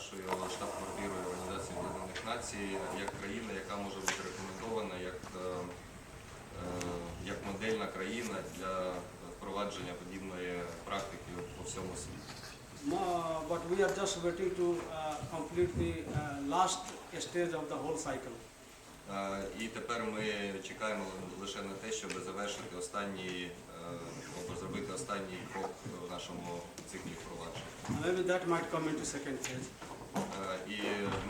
нашою штаб-квартирою Організації Об'єднаних Націй як країна, яка може бути рекомендована як, е, е, як модельна країна для впровадження подібної практики по всьому світі. But we are just waiting to uh, complete the last stage of the whole cycle. Е, І тепер ми чекаємо лише на те, щоб завершити останній е, зробити останній крок в нашому. Maybe that might come into second phase. Е, І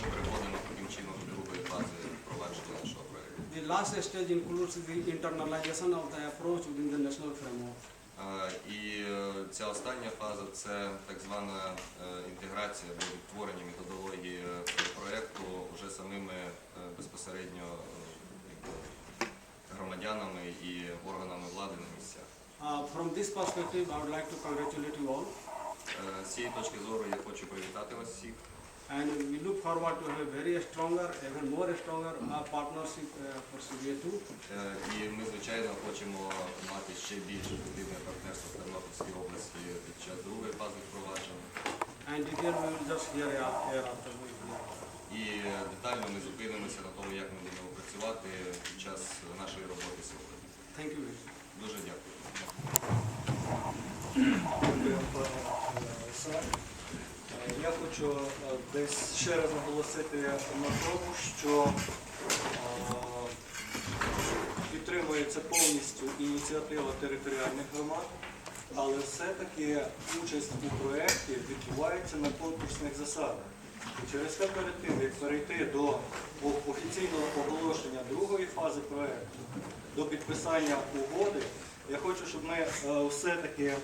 ми переходимо таким чином до другої фази впровадження нашого проєкту. The last stage includes the internalization of the approach within the national framework. Е, І е, ця остання фаза це так звана е, інтеграція або відтворення методології е, проєкту вже самими е, безпосередньо е, якби, громадянами і органами влади на місцях. Uh, From this perspective, I would like to congratulate you all. Е, З цієї точки зору я хочу привітати вас всіх. And we look forward to have a very stronger, even more stronger uh, partnership uh, for CBA2. Е, І ми, звичайно, хочемо мати ще більш ефективне партнерство в Тернопільській області під час другої фази впровадження. And detail we will just hear a- hereafter. we. І детально ми зупинимося на тому, як ми будемо працювати під час нашої роботи сьогодні. Thank you. Дуже дякую. Дякую, пане Олександр. Е, Я хочу е, десь ще раз наголосити на тому, що е, підтримується повністю ініціатива територіальних громад, але все-таки участь у проєкті відбувається на конкурсних засадах. Через те перед тим, як перейти до офіційного оголошення другої фази проєкту, до підписання угоди, я хочу, щоб ми е, все-таки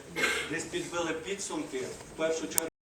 десь підбили підсумки в першу чергу.